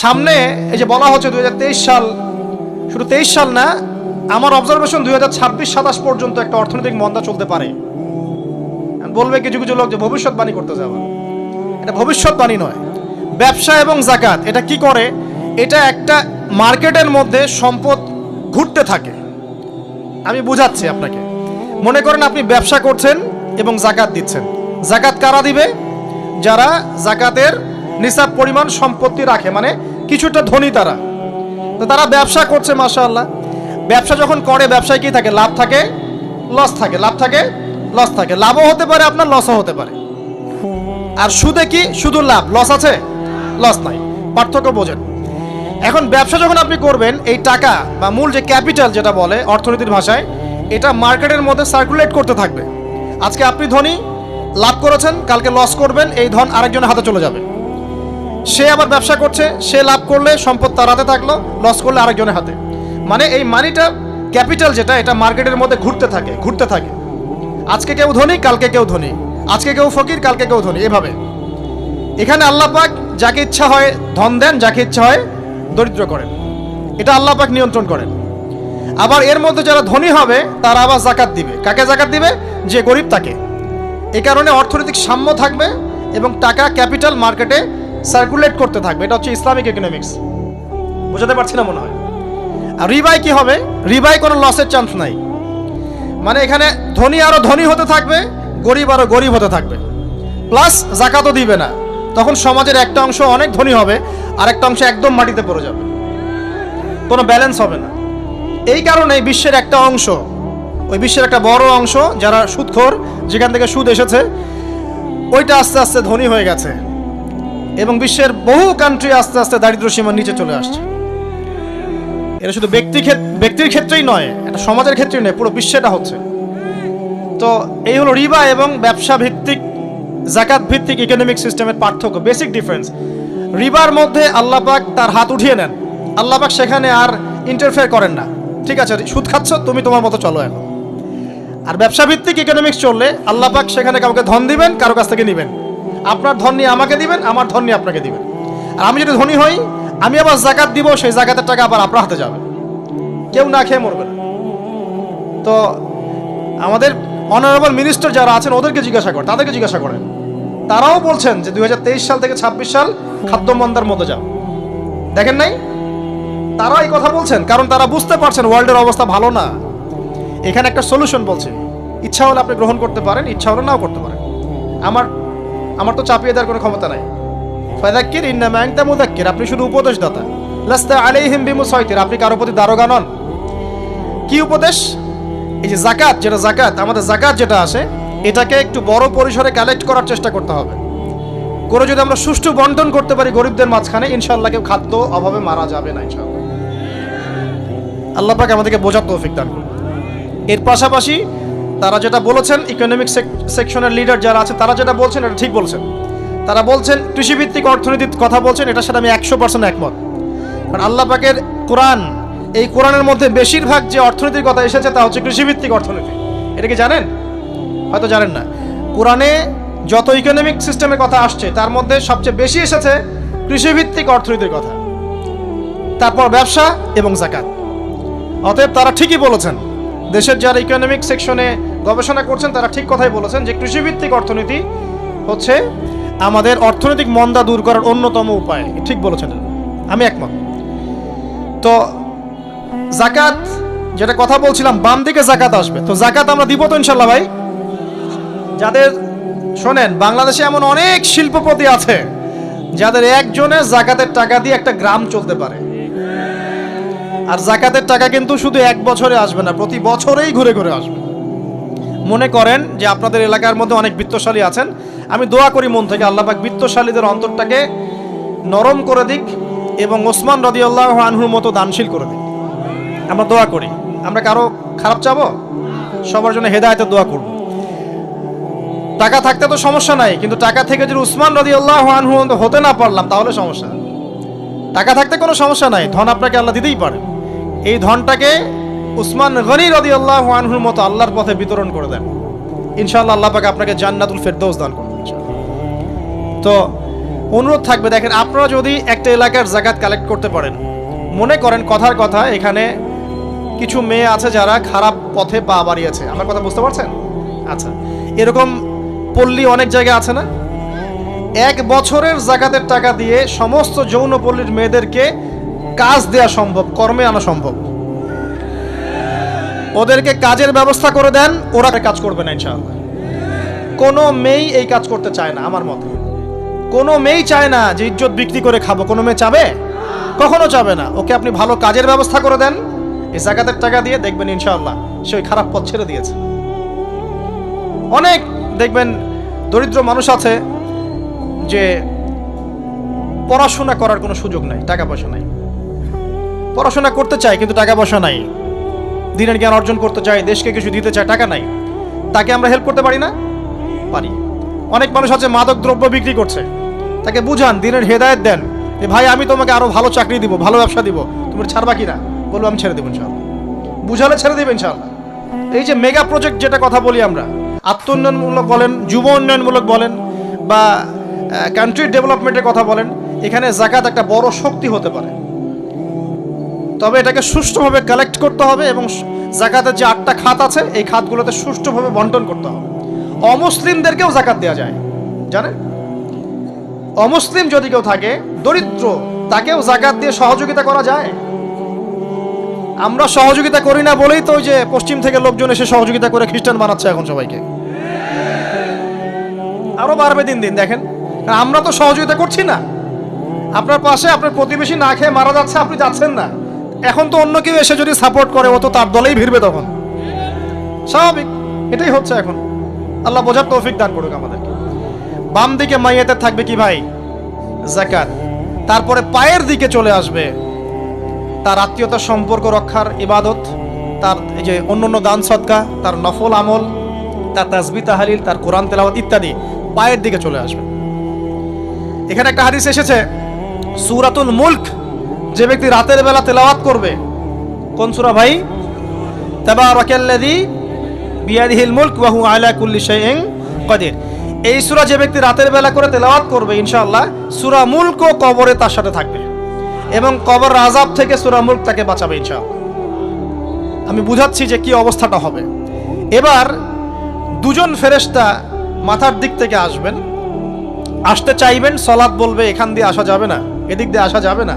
সামনে এই যে বলা হচ্ছে দু হাজার তেইশ সাল, শুধু তেইশ সাল না, আমার অবজারভেশন দুই হাজার ছাব্বিশ, সাতাশ পর্যন্ত একটা অর্থনৈতিক মন্দা চলতে পারে। বলবে কিছু কিছু লোক যে ভবিষ্যৎবাণী করতে যাবে এটা ভবিষ্যৎবাণী নয়, ব্যবসা এবং জাকাত, এটা কি করে? এটা একটা মার্কেটের মধ্যে সম্পদ ঘুরতে থাকে। আমি বুঝাচ্ছি আপনাকে। মনে করেন আপনি ব্যবসা করছেন এবং জাকাত দিচ্ছেন। জাকাত কারা দিবে? যারা জাকাতের নিসাব পরিমাণ সম্পত্তি রাখে মানে কিছুটা ধনী তারা। তো তারা ব্যবসা করছে, মাশাআল্লাহ। ব্যবসা যখন করে, ব্যবসায় কি থাকে? লাভ থাকে লস থাকে। লাভ থাকে লস থাকে। লাভও হতে পারে, আপনার লসও হতে পারে। আর সুদে কি? শুধু লাভ। লস আছে? লস নাই। পার্থক্য বোঝেন। এখন ব্যবসা যখন আপনি করবেন, এই টাকা বা মূল যে ক্যাপিটাল যেটা বলে অর্থনীতির ভাষায়, এটা মার্কেটের মধ্যে সার্কুলেট করতে থাকবে। আজকে আপনি ধনী, লাভ করেছেন, কালকে লস করবেন, এই ধন আরেকজনের হাতে চলে যাবে। সে আবার ব্যবসা করছে, সে লাভ করলে সম্পদ তার হাতে থাকল লস করলে আরেকজনের হাতে। মানে এই মানিটা ক্যাপিটাল যেটা, এটা মার্কেটের মধ্যে ঘুরতে থাকে ঘুরতে থাকে। আজকে কেউ ধনী, কালকে কেউ ধনী। আজকে কেউ ফকির, কালকে কেউ ধনী, এভাবে। এখানে আল্লাহ পাক যাকে ইচ্ছা হয় ধন দেন, যাকে ইচ্ছা হয় দরিদ্র করেন। এটা আল্লাহ পাক নিয়ন্ত্রণ করেন। আবার এর মধ্যে যারা ধনী হবে, তারা আবার জাকাত দিবে। কাকে জাকাত দিবে? যে গরিব তাকে। এই কারণে অর্থনৈতিক সাম্য থাকবে এবং টাকা ক্যাপিটাল মার্কেটে সার্কুলেট করতে থাকবে, এটা হচ্ছে ইসলামিক ইকোনমিক্স বোঝাতে পারছি না মনে হয়। আর রিবাই কি হবে? রিবাই কোনো লসের চান্স নাই। মানে এখানে ধনী আরও ধনী হতে থাকবে, গরিব আরও গরিব হতে থাকবে। প্লাস জাকাতও দিবে না। তখন সমাজের একটা অংশ অনেক ধনী হবে, আর একটা অংশ একদম মাটিতে পড়ে যাবে। কোনো ব্যালেন্স হবে না। এই কারণে বিশ্বের একটা অংশ, ওই বিশ্বের একটা বড় অংশ যারা সুদখোর, যেখান থেকে সুদ এসেছে, ওইটা আস্তে আস্তে ধনী হয়ে গেছে। এবং বিশ্বের বহু কান্ট্রি আস্তে আস্তে দারিদ্র সীমার নিচে চলে আসছে। এটা শুধু ব্যক্তি ব্যক্তির ক্ষেত্রেই নয়, এটা সমাজের ক্ষেত্রেই নয়, পুরো বিশ্বেটা হচ্ছে। তো এই হলো রিবা এবং ব্যবসা ভিত্তিক জাকাত ভিত্তিক ইকোনমিক সিস্টেমের পার্থক্য বেসিক ডিফারেন্স রিবার মধ্যে আল্লাপাক তার হাত উঠিয়ে নেন। আল্লাপাক সেখানে আর ইন্টারফেয়ার করেন না। ঠিক আছে, সুদ খাচ্ছ, তুমি তোমার মতো চলো এখন। আর ব্যবসা ভিত্তিক ইকোনমিক্স চললে আল্লাপাক সেখানে কাউকে ধন দিবেন, কারও কাছ থেকে নেবেন। আপনার ধন নিয়ে আমাকে দিবেন, আমার ধন নিয়ে আপনাকে দিবেন। আর আমি যদি ধনী হই, আমি আবার জাকাত দিব, সেই জাকাতের টাকা আবার আপনার হাতে যাবে। কেউ না খেয়ে মরবে তো আমাদের অনারেবল মিনিস্টার যারা আছেন, ওদেরকে জিজ্ঞাসা করেন তাদেরকে জিজ্ঞাসা করেন। তারাও বলছেন যে দুই হাজার তেইশ সাল থেকে ছাব্বিশ সাল খাদ্য মন্দার মতো যাও। দেখেন নাই? তারা এই কথা বলছেন, কারণ তারা বুঝতে পারছেন ওয়ার্ল্ডের অবস্থা ভালো না। এখানে একটা সলিউশন বলছে। ইচ্ছা হলে আপনি গ্রহণ করতে পারেন, ইচ্ছা হলে নাও করতে পারেন। আমার আমার তো চাপিয়ে দেওয়ার কোনো ক্ষমতা নাই। ফাদাক্কির ইন্নামা আনতা মুদাক্কির আপনি শুধু উপদেশদাতা। লাস্তা আলাইহিম বিমুসাইতির, আপনি কারও প্রতি দারোগা নন। কি উপদেশ? এই যে জাকাত যেটা জাকাত আমাদের জাকাত যেটা আসে, এটাকে একটু বড় পরিসরে কালেক্ট করার চেষ্টা করতে হবে। করে যদি আমরা সুষ্ঠু বন্টন করতে পারি গরিবদের মাঝখানে ইনশাল্লাহ কেউ খাদ্য অভাবে মারা যাবে না ইনশাল্লাহ আল্লাহ পাক আমাদেরকে বোঝার তৌফিক দান এর পাশাপাশি তারা যেটা বলেছেন ইকোনমিক সেকশনের লিডার যারা আছে, তারা যেটা বলছেন, এটা ঠিক বলছেন। তারা বলছেন, কৃষিভিত্তিক অর্থনীতির কথা বলছেন, এটার সাথে আমি একশো পার্সেন্ট একমত। কারণ আল্লাহ পাকের কোরআন, এই কোরআনের মধ্যে বেশিরভাগ যে অর্থনীতির কথা এসেছে, তা হচ্ছে কৃষিভিত্তিক অর্থনীতি। এটা কি জানেন? হয়তো জানেন না। কোরআনে যত ইকোনমিক সিস্টেমের কথা আসছে, তার মধ্যে সবচেয়ে বেশি এসেছে কৃষিভিত্তিক অর্থনীতির কথা। তারপর ব্যবসা এবং জাকাত অতএব তারা ঠিকই বলেছেন দেশের যারা ইকোনমিক সেকশনে গবেষণা করছেন, তারা ঠিক কথাই বলেছেন যে কৃষিভিত্তিক অর্থনীতি হচ্ছে আমাদের অর্থনৈতিক মন্দা দূর করার অন্যতম উপায়। ঠিক বলেছেন। আমি একমত। তো জাকাত, যেটা কথা বলছিলাম, বাম দিকে জাকাত আসবে। তো জাকাত আমরা দিব তো ইনশাল্লাহ ভাই। যাদের, শোনেন, বাংলাদেশে এমন অনেক শিল্পপতি আছে, যাদের একজনের জাকাতের টাকা দিয়ে একটা গ্রাম চলতে পারে। আর জাকাতের টাকা কিন্তু শুধু এক বছরে আসবে না, প্রতি বছরেই ঘুরে ঘুরে আসবে। মনে করেন যে আপনাদের এলাকার মধ্যে অনেক বিত্তশালী আছেন। আমি দোয়া করি মন থেকে আল্লাহ পাক বিত্তশালীদের অন্তরটাকে নরম করে দিক এবং ওসমান রদিয়াল্লাহ আনহুর মতো দানশীল করে দিক। আমরা দোয়া করি। আমরা কারও খারাপ চাবো? সবার জন্য হেদায়তের দোয়া করব। টাকা থাকতে তো সমস্যা নাই, কিন্তু টাকা থেকে যদি উসমান রদিয়াল্লাহ আনহু হতে না পারলাম, তাহলে সমস্যা। টাকা থাকতে কোনো সমস্যা নাই, ধন আপনাকে আল্লাহ দিতেই পারে এই ধনটাকে উসমান গনি রদি আল্লাহ আনহুর মতো আল্লাহর পথে বিতরণ করে দেন। ইনশাআল্লাহ আল্লাহ পাকে আপনাকে জান্নাতুল ফেরদৌস দান করবেন তো, অনুরোধ থাকবে, দেখেন আপনারা যদি একটা এলাকার জাকাত কালেক্ট করতে পারেন, মনে করেন কথার কথা, এখানে কিছু মেয়ে আছে যারা খারাপ পথে পা বাড়িয়েছে। আমার কথা বুঝতে পারছেন? আচ্ছা এরকম পল্লী অনেক জায়গায় আছে না? এক বছরের জাকাতের টাকা দিয়ে সমস্ত যৌনপল্লীর মেয়েদেরকে কাজ দেওয়া সম্ভব, কর্মে আনা সম্ভব। ওদেরকে কাজের ব্যবস্থা করে দেন, ওরা কাজ করবে না, ইনশাআল্লাহ। কোনো মেয়েই এই কাজ করতে চায় না, আমার মতে। কোনো মেয়েই চায় না যে ইজ্জত বিক্রি করে খাব। কোনো মেয়ে চাবে? কখনো চাবে না। ওকে আপনি ভালো কাজের ব্যবস্থা করে দেন, এই জাকাতের টাকা দিয়ে দেখবেন, ইনশাআল্লাহ, সে ওই খারাপ পথ ছেড়ে দিয়েছে। অনেক দেখবেন দরিদ্র মানুষ আছে যে পড়াশোনা করার কোনো সুযোগ নাই, টাকা পয়সা নাই। পড়াশোনা করতে চায়, কিন্তু টাকা পয়সা নাই। দিনের জ্ঞান অর্জন করতে চায়, দেশকে কিছু দিতে চায়, টাকা নাই। তাকে আমরা হেল্প করতে পারি না? পারি। অনেক মানুষ আছে, মাদক দ্রব্য বিক্রি করছে। তাকে বুঝান, দিনের হেদায়ত দেন যে, ভাই, আমি তোমাকে আরও ভালো চাকরি দিব, ভালো ব্যবসা দিব। তুমি ছাড়বা কি না বলব আমি ছেড়ে দেবো ইনশাআল্লাহ। বুঝালে ছেড়ে দেবে ইনশাআল্লাহ। এই যে মেগা প্রজেক্ট যেটা কথা বলি আমরা আত্ম উন্নয়নমূলক বলেন, যুব উন্নয়নমূলক বলেন, বা কান্ট্রি ডেভেলপমেন্টের কথা বলেন, এখানে জাকাত একটা বড় শক্তি হতে পারে। তবে এটাকে সুষ্ঠুভাবে কালেক্ট করতে হবে এবং জাকাতের যে আটটা খাত আছে, এই খাতগুলোতে সুষ্ঠুভাবে বন্টন করতে হবে। অমুসলিমদেরকেও জাকাত দেওয়া যায়। জানেন? অমুসলিম যদি কেউ থাকে, দরিদ্র, তাকেও জাকাত দিয়ে সহযোগিতা করা যায়। আমরা সহযোগিতা করি না বলেই তো যে পশ্চিম থেকে লোকজন এসে সহযোগিতা করে খ্রিস্টান বানাচ্ছে এখন সবাইকে। আরও বাড়বে দিন দিন, দেখেন। আমরা তো সহযোগিতা করছি না। আপনার পাশে আপনার প্রতিবেশী না খেয়ে মারা যাচ্ছে, আপনি যাচ্ছেন না। এখন তো অন্য কেউ এসে যদি সাপোর্ট করে, ও তো তার দলেই ভিড়বে তখন। স্বাভাবিক, এটাই হচ্ছে এখন। আল্লাহ বোঝার তৌফিক দান করুক আমাদেরকে। বাম দিকে মাইয়াতে থাকবে কি ভাই? জাকাত। তারপরে পায়ের দিকে চলে আসবে তার আত্মীয়তার সম্পর্ক রক্ষার ইবাদত, তার এই যে অন্য অন্য দান সৎকা তার নফল আমল, তার তাজবি তাহালিল, তার কোরআন তেলাওয়াত ইত্যাদি পায়ের দিকে চলে আসবে। এখানে একটা হাদিস এসেছে, সুরাতুল মুলক। যে ব্যক্তি রাতের বেলা তেলাওয়াত করবে, কোন সুরা ভাই? তাবারাকাল্লাযী বিয়াদিহিল মুলক ওয়া হুয়া আলা কুল্লি শাইইন কাদির। এই সূরা যে ব্যক্তি রাতের বেলা করে তেলাওয়াত করবে, ইনশাআল্লাহ, সূরা মুলক ও কবরে তার সাথে থাকবে। এবং কবর আজাব থেকে সূরা মুলক তাকে বাঁচাবে, ইনশাআল্লাহ। আমি বুঝাচ্ছি যে কি অবস্থাটা হবে। এবার দুজন ফেরেশতা মাথার দিক থেকে আসবেন। আসতে চাইবেন, সলাৎ বলবে, এখান দিয়ে আসা যাবে না, এদিক দিয়ে আসা যাবে না।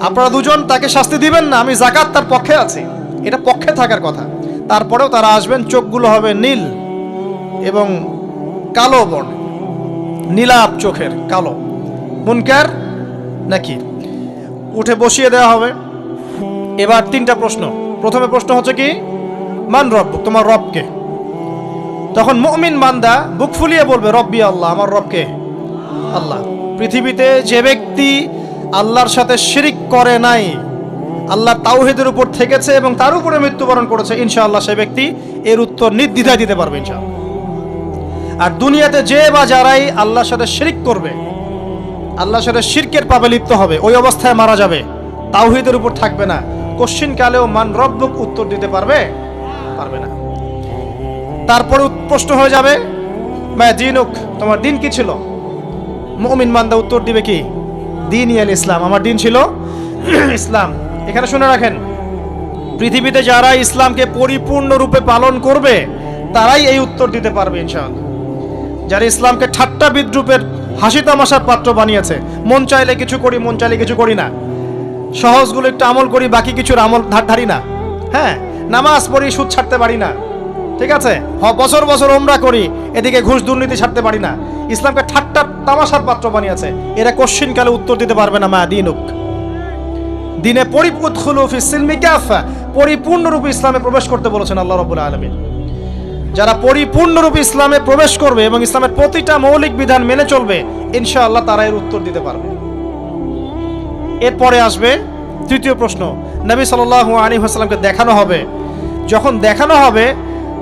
আপনারা দুজন তাকে শাস্তি দিবেন না, আমি জাকাত তার পক্ষে আছি। এটা পক্ষে থাকার কথা। তারপরেও তারা আসবেন, চোখগুলো হবে নীল এবং কালো বর্ণ। নীলাপ চোখের, কালো। মুনকার নাকি উঠে বসিয়ে দেওয়া হবে। এবার তিনটা প্রশ্ন। প্রথমে প্রশ্ন হচ্ছে কি? মান রব, তোমার রবকে। তখন মুমিন বান্দা বুক ফুলিয়ে বলবে, রব্বি আল্লাহ, আমার রবকে আল্লাহ। পৃথিবীতে যে ব্যক্তি আল্লাহর সাথে শিরিক করে নাই। আল্লাহ তাওহিদের উপর থেকেছে এবং তার উপরে মৃত্যুবরণ করেছে। ইনশাআল্লাহ সে ব্যক্তি এর উত্তর নির্দ্বিধায় দিতে পারবে ইনশাআল্লাহ। আর দুনিয়াতে যে বা যারাই আল্লাহর সাথে শিরিক করবে, আল্লাহর সাথে শিরকের পাবে লিপ্ত হবে, ওই অবস্থায় মারা যাবে। তাওহিদের উপর থাকবে না। কোশ্চিন কালেও মান রব্বুক উত্তর দিতে পারবে? পারবে না। তারপরে প্রশ্ন হয়ে যাবে মা দিনুক, তোমার দিন কি ছিল? মুমিন বান্দা উত্তর দিবে কি? দিন ইয়াল ইসলাম। আমার দিন ছিল ইসলাম। এখানে শুনে রাখেন, পৃথিবীতে যারা ইসলামকে পরিপূর্ণরূপে পালন করবে, তারাই এই উত্তর দিতে পারবে ইনশাআল্লাহ। যারা ইসলামকে ঠাট্টা বিদ্রুপের হাসি তামাশার পাত্র বানিয়েছে, মন চাইলে কিছু করি, মন চাইলে কিছু করি না। সহজগুলো একটু আমল করি, বাকি কিছুর আমল ধার ধারি না। হ্যাঁ নামাজ পড়ি, সুদ ছাড়তে পারি না। ঠিক আছে? হ- বছর বছর ওমরা করি, এদিকে ঘুষ দুর্নীতি ছাড়তে পারি না। ইসলামকে ঠাট্টা তামাশার পাত্র বানিয়েছে। এরা কোশ্চিন কালে উত্তর দিতে পারবে না, মা দিনুক। দিনে পরিপূর্ণরূপে ইসলামে প্রবেশ করতে বলেছেন আল্লাহ রাব্বুল আলামিন। যারা পরিপূর্ণরূপে ইসলামে প্রবেশ করবে এবং ইসলামের প্রতিটা মৌলিক বিধান মেনে চলবে, ইনশাআল্লাহ তারা এর উত্তর দিতে পারবে। এরপরে আসবে তৃতীয় প্রশ্ন। নবী সাল্লাল্লাহু আলী হাসলামকে দেখানো হবে। যখন দেখানো হবে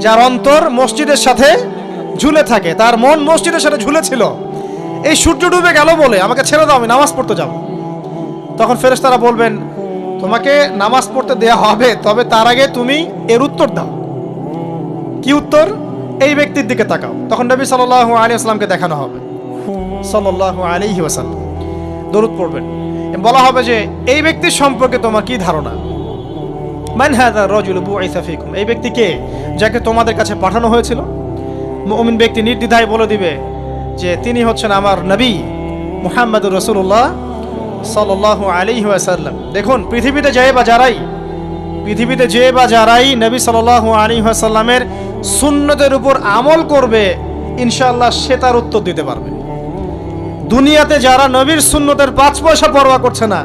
যার অন্তর মসজিদের সাথে ঝুলে থাকে, তার মন মসজিদের সাথে ঝুলেছিল। এই সূর্য ডুবে গেল বলে আমাকে ছেড়ে দাও, আমি নামাজ পড়তে যাব। তখন ফেরেশতারা বলবেন, তোমাকে নামাজ পড়তে দেয়া হবে, তবে তার আগে তুমি এর উত্তর দাও। কি উত্তর? এই ব্যক্তির দিকে তাকাও। তখন নবী সাল্লাল্লাহু আলাইহি আসসালামকে দেখানো হবে। আলাইহি ওয়াসাল্লাম। দরুদ পড়বেন। বলা হবে যে, এই ব্যক্তির সম্পর্কে তোমার কি ধারণা? মান হাদা রাজুল বুইসা ফিকুম। এই ব্যক্তি কে যাকে তোমাদের কাছে পাঠানো হয়েছিল? মুমিন ব্যক্তি নির্দ্বিধায় বলে দিবে যে তিনি হচ্ছেন আমার নবী মুহাম্মদুর রাসূলুল্লাহ সাল্লাল্লাহু আলাইহি ওয়াসাল্লাম। দেখুন, পৃথিবীতে যে বা যারাই, পৃথিবীতে যে বা যারাই নবী সাল্লাল্লাহু আলাইহি ওয়াসাল্লামের সুন্নতের উপর আমল করবে, ইনশাআল্লাহ সে তার উত্তর দিতে পারবে। দুনিয়াতে যারা নবীর সুন্নতের পাঁচ পয়সা পরোয়া করছে না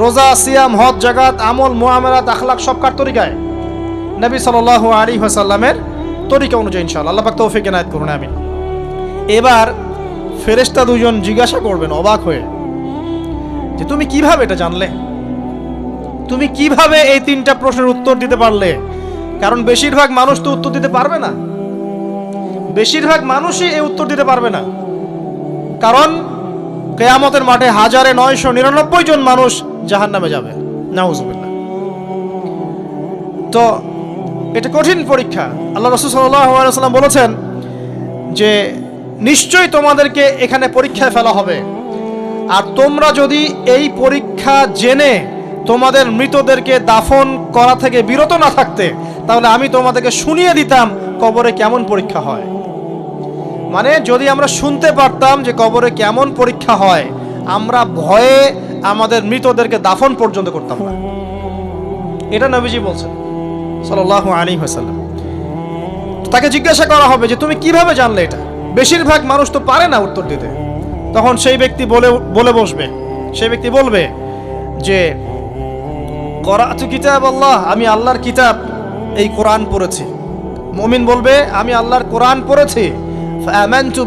রোজা, সিয়াম, হজ জাগাত আমল মোয়ামেলাত আখলাক সব কার তরিকায়? নবী সাল্লাল্লাহু আলী হাসাল্লামের তরিকা অনুযায়ী ইনশাআল্লাহ। আল্লাহ পাক তৌফিক এনায়েত করুন আমি এবার ফেরেশতা দুজন জিজ্ঞাসা করবেন, অবাক হয়ে, যে তুমি কীভাবে এটা জানলে? তুমি কীভাবে এই তিনটা প্রশ্নের উত্তর দিতে পারলে? কারণ বেশিরভাগ মানুষ তো উত্তর দিতে পারবে না। বেশিরভাগ মানুষই এই উত্তর দিতে পারবে না। কারণ কেয়ামতের মাঠে হাজারে নয়শো নিরানব্বই জন মানুষ জাহান নামে যাবে। নাউজুবিল্লাহ। তো এটা কঠিন পরীক্ষা। আল্লাহ রসুল সাল্লাম বলেছেন যে, নিশ্চয়ই তোমাদেরকে এখানে পরীক্ষায় ফেলা হবে। আর তোমরা যদি এই পরীক্ষা জেনে তোমাদের মৃতদেরকে দাফন করা থেকে বিরত না থাকতে, তাহলে আমি তোমাদেরকে শুনিয়ে দিতাম কবরে কেমন পরীক্ষা হয়। মানে যদি আমরা শুনতে পারতাম যে কবরে কেমন পরীক্ষা হয়, আমরা ভয়ে আমাদের মৃতদেরকে দাফন পর্যন্ত করতাম না। এটা নবীজি বলছেন, সাল্লাল্লাহু আলাইহি ওয়াসাল্লাম। তাকে জিজ্ঞাসা করা হবে যে, তুমি কীভাবে জানলে এটা? বেশিরভাগ মানুষ তো পারে না উত্তর দিতে। তখন সেই ব্যক্তি বলে বলে বসবে। সেই ব্যক্তি বলবে যে, করাতু কিতাব আল্লাহ, আমি আল্লাহর কিতাব এই কোরআন পড়েছি। মমিন বলবে, আমি আল্লাহর কোরআন পড়েছি।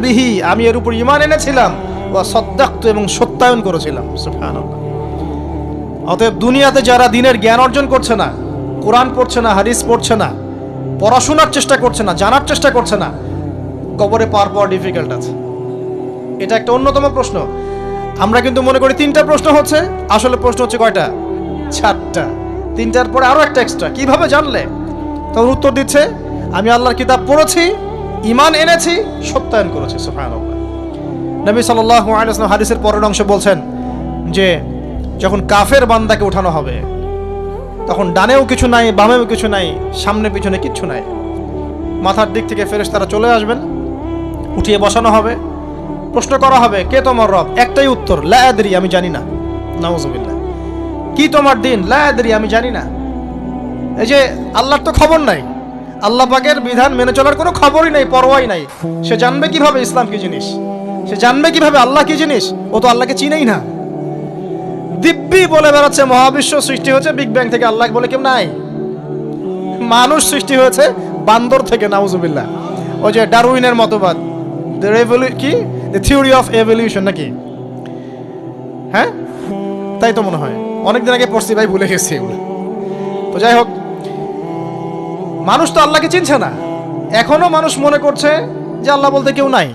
বিহি, আমি এর উপর ইমান এনেছিলাম। ওয়া সদ্দাক্তু এবং সত্যায়ন করেছিলাম অতএব দুনিয়াতে যারা দিনের জ্ঞান অর্জন করছে না, কোরআন পড়ছে না, হাদিস পড়ছে না, পড়াশোনার চেষ্টা করছে না, জানার চেষ্টা করছে না, কবরে পার পাওয়া ডিফিকাল্ট আছে। এটা একটা অন্যতম প্রশ্ন। আমরা কিন্তু মনে করি তিনটা প্রশ্ন হচ্ছে, আসলে প্রশ্ন হচ্ছে কয়টা? চারটা। তিনটার পরে আরও একটা এক্সট্রা কীভাবে জানলে? তখন উত্তর দিচ্ছে, আমি আল্লাহর কিতাব পড়েছি ইমান এনেছি, সত্যায়ন করেছি, সুবহানাল্লাহ। নবী সাল্লাল্লাহু আলাইহি ওয়াসাল্লাম হাদিসের পরের অংশে বলছেন যে, যখন কাফের বান্দাকে উঠানো হবে, তখন ডানেও কিছু নাই, বামেও কিছু নাই, সামনে পিছনে কিচ্ছু নাই। মাথার দিক থেকে ফেরেস তারা চলে আসবেন, উঠিয়ে বসানো হবে, প্রশ্ন করা হবে, কে তোমার রব? একটাই উত্তর লায়াদরি আমি জানি না। নাউজুবিল্লাহ। কি তোমার দিন? লায়াদরি আমি জানি না। এই যে, আল্লাহর তো খবর নাই। আল্লাহ পাকের বিধান মেনে চলার কোনো খবরই নাই, পরোয়াই নাই। সে জানবে কীভাবে ইসলাম কি জিনিস? সে জানবে কীভাবে আল্লাহ কি জিনিস? ও তো আল্লাহকে চিনেই না। দিব্যি বলে বেড়াচ্ছে, মহাবিশ্ব সৃষ্টি হয়েছে বিগ ব্যাং থেকে আল্লাহ বলে কেউ নাই। মানুষ সৃষ্টি হয়েছে বান্দর থেকে, নাউজুবিল্লাহ। ওই যে ডারউইনের মতবাদ। কি? দ্য থিওরি অফ এভলিউশন নাকি? হ্যাঁ? তাই তো মনে হয়। অনেকদিন আগে পড়ছি ভাই, ভুলে গেছি এগুলো। তো যাই হোক, মানুষ তো আল্লাহকে চিনছে না। এখনও মানুষ মনে করছে যে আল্লাহ বলতে কেউ নাই।